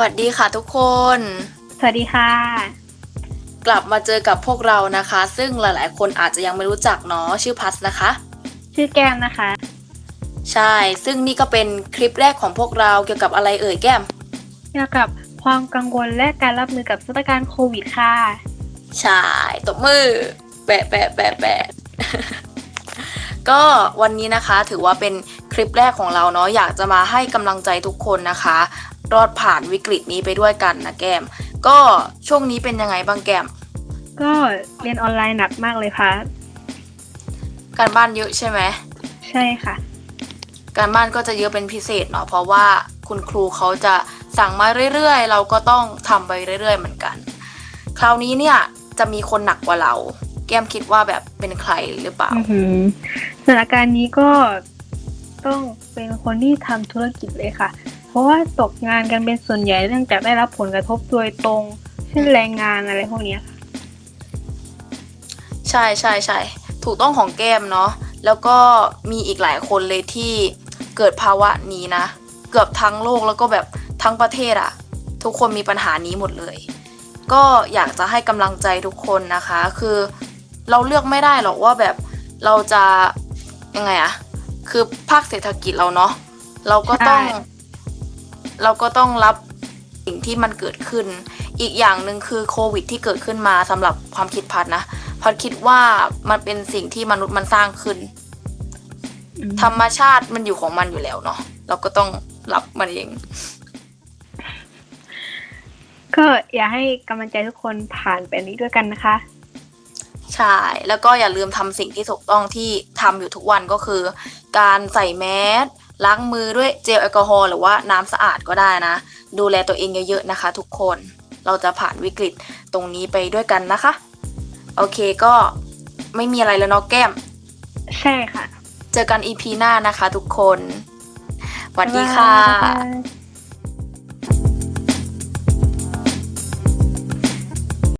วัสดีค่ะทุกคน สวัสดีค่ะ กลับมาเจอกับพวกเรานะคะ ซึ่งหลายๆ คนอาจจะยังไม่รู้จักเนาะชื่อพัสนะคะ ชื่อแก้มนะคะ ใช่ ซึ่งนี่ก็เป็นคลิปแรกของพวกเราเกี่ยวกับอะไรเอ่ยแก้ม เกี่ยวกับความกังวลและการรับมือกับสถานการณ์โควิดค่ะ ใช่ตบมือ แปะแปะแปะแปะก็วันนี้นะคะถือว่าเป็นคลิปแรกของเราเนาะอยากจะมาให้กำลังใจทุกคนนะคะ รอดผ่านวิกฤตนี้ไปด้วยกันนะแก้ม ก็ช่วงนี้เป็นยังไงบ้างแก้ม ก็เรียนออนไลน์หนักมากเลยค่ะ การบ้านเยอะใช่ไหม ใช่ค่ะ การบ้านก็จะเยอะเป็นพิเศษเนาะเพราะว่าคุณครูเขาจะสั่งมาเรื่อยๆ เราก็ต้องทำไปเรื่อย ๆ เหมือนกัน คราวนี้เนี่ยจะมีคนหนักกว่าเรา แก้มคิดว่าแบบเป็นใครหรือเปล่าอือหือสถานการณ์นี้ก็ต้องเป็นคนที่ทำธุรกิจเลยค่ะเพ ราะว่าตกงานกันเป็นส่วนใหญ่เนื่องจากได้รับผลกระทบโดยตรง เช่นแรงงานอะไรพวกเนี้ยค่ะใช่ใช่ใช่ถูกต้องของแก้มเนาะแล้วก็มีอีกหลายคนเลยที่เกิดภาวะนี้นะ เกือบทั้งโลกแล้วก็แบบทั้งประเทศอะทุกคนมีปัญหานี้หมดเลย ก็อยากจะให้กำลังใจทุกคนนะคะ คือเราเลือกไม่ได้หรอกว่าแบบเราจะยังไงอะคือภาคเศรษฐกิจเราเนาะเราก็ต้องใช่ เราก็ต้องรับสิ่งที่มันเกิดขึ้น อีกอย่างหนึ่งคือโควิด ที่เกิดขึ้นมาสำหรับความคิดพัดนะพัดคิดว่ามันเป็นสิ่งที่มนุษย์มันสร้างขึ้นอืมธรรมชาติมันอยู่ของมันอยู่แล้วเนาะเราก็ต้องรับมันเอง ก็อยากให้กำลังใจทุกคนผ่านไปนี้ด้วยกันนะคะ ใช่ แล้วก็อย่าลืมทำสิ่งที่ถูกต้องที่ทำอยู่ทุกวันก็คือ การใส่แมสล้างมือด้วยเจลแอลกอฮอล์หรือว่าน้ำสะอาดก็ได้นะ ดูแลตัวเองเยอะๆนะคะ ทุกคนเราจะผ่านวิกฤตตรงนี้ไปด้วยกันนะคะ โอเคก็ไม่มีอะไรแล้วเนาะแก้ม ใช่ค่ะ เจอกันอีพีหน้านะคะทุกคนสวัสดีค่ะบ๊ายบาย